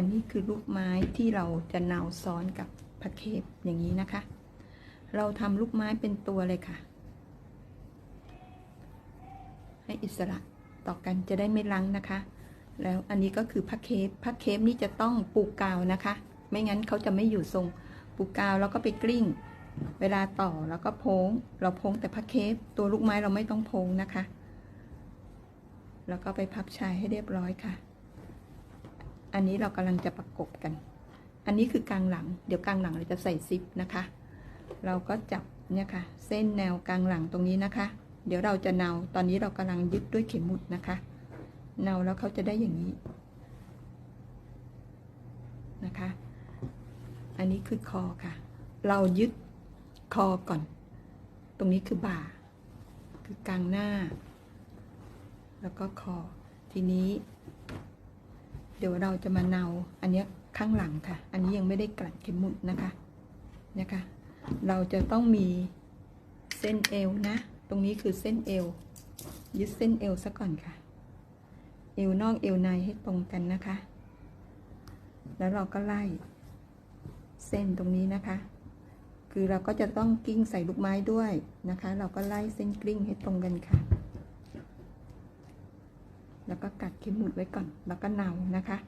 อันนี้คือลูกไม้ที่เราจะเนาซ้อนกับพระเคปอย่างนี้นะคะ เราทำลูกไม้เป็นตัวเลยค่ะ ให้อิสระต่อกันจะได้ไม่ลังนะคะ แล้วอันนี้ก็คือพระเคปพระเคปนี่จะต้องปูกาวนะคะ ไม่งั้นเขาจะไม่อยู่ทรงปูกาวแล้วก็ไปกลิ้ง เวลาต่อแล้วก็โพ้ง เราโพ้งแต่พระเคปตัวลูกไม้เราไม่ต้องโพ้งนะคะ แล้วก็ไปพับชายให้เรียบร้อยค่ะ อันนี้เรากำลังจะประกบกัน อันนี้คือกลางหลัง เดี๋ยวกลางหลังเราจะใส่ซิปนะคะ เราก็จับเนี่ยค่ะ เส้นแนวกลางหลังตรงนี้นะคะ เดี๋ยวเราจะเนา ตอนนี้เรากำลังยึดด้วยเข็มหมุดนะคะ เนาแล้วเขาจะได้อย่างนี้นะคะ อันนี้คือคอค่ะ เรายึดคอก่อน ตรงนี้คือบ่า คือกลางหน้า แล้วก็คอ ทีนี้ เดี๋ยวเราจะมาเนา อันนี้ข้างหลังค่ะ อันนี้ยังไม่ได้กลัดเข็มหมุดนะคะนะคะ เราจะต้องมีเส้นเอวนะ ตรงนี้คือเส้นเอว ยึดเส้นเอวซะก่อนค่ะ เอวนอกเอวในให้ตรงกันนะคะ แล้วเราก็ไล่เส้นตรงนี้นะคะ คือเราก็จะต้องกิ้งใส่ลูกไม้ด้วยนะคะ เราก็ไล่เส้นกลิ้งให้ตรงกันค่ะ แล้วก็กัดเข็มหมุดไว้ก่อน แล้วก็เนานะคะ